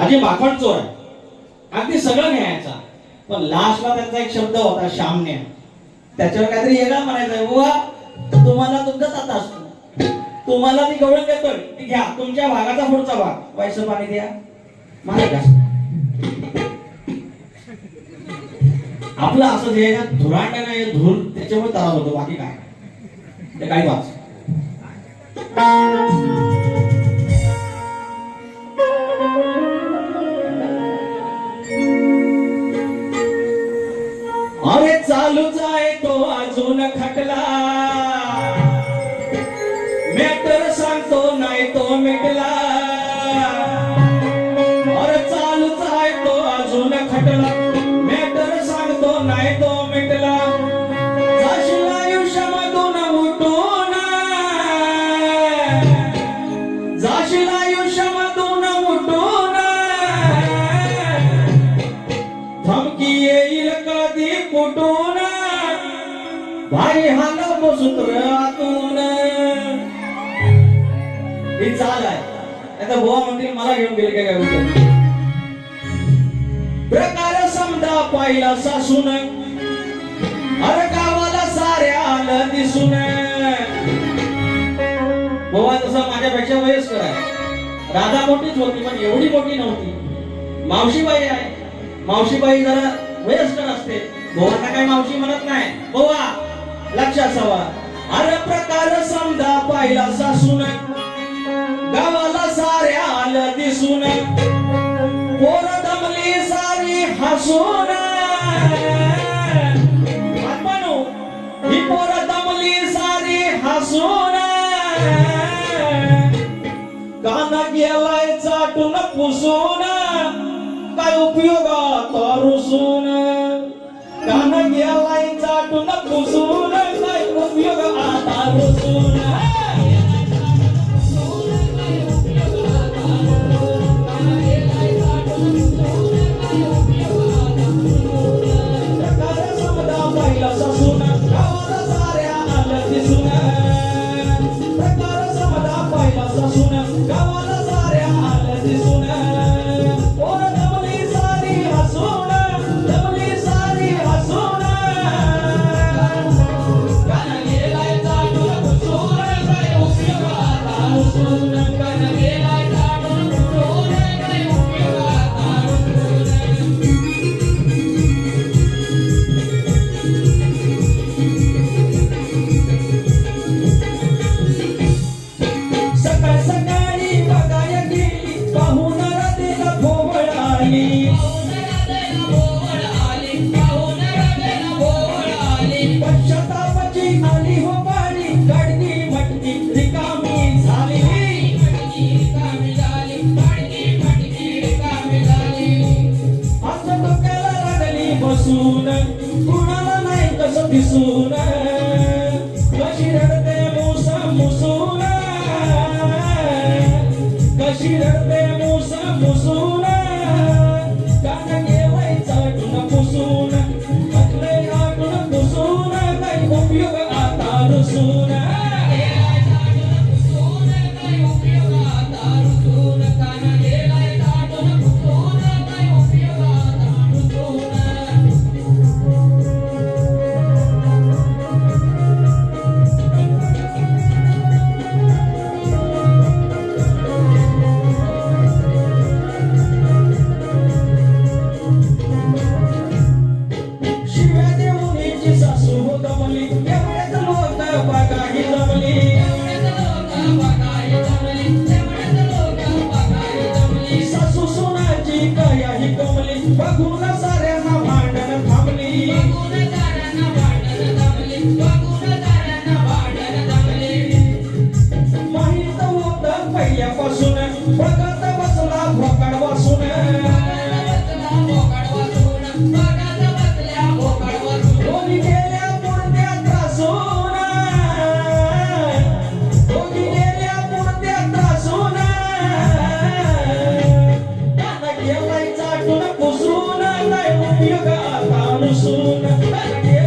अजय माखण चोर आहे. अगदी सगळं न्यायचा. पण लास्टला त्यांचा एक शब्द होता श्यामने. त्याच्यावर काहीतरी येणार म्हणायचं बुवा तुम्हाला तुमचा आता असतो. तुम्हाला मी गवळण देतोय. ती घ्या. तुमच्या भागाचा पुढचा भाग. पैसे पाणी द्या. मला आपलं असं जे धुरांड नाही धूर त्याच्यामुळे तलाव होतो. बाकी काय? ते काही वाच. अजून खटला मॅटर सांगतो नाही तो मिटला अरे चालूच आहे तो अजून खटला भारी हाल सूत्रातून ही चाल आहे आता बुवा म्हणतील मला घेऊन गेले काय काय प्रकार समजा पाहिला सासून. अरे गावाला साऱ्या आलं दिसून. बुवा तसं माझ्यापेक्षा वयस्कर आहे. राधा मोठीच होती पण एवढी मोठी नव्हती. मावशीबाई आहे. मावशीबाई जरा वयस्कर असते. बोवांना काही मावशी म्हणत नाही. बोवा लक्ष असावा अरे प्रकार समजा पाहिला सासून. गावाला साऱ्या आलं दिसून. पोर दमली सारी हसून. आत्मानो ही पोर दमली सारी हसून. काना गेलाय चाटून पुसून. काय उपयोगात रुसून? गेलाय चाटून पुसून काय Thank you.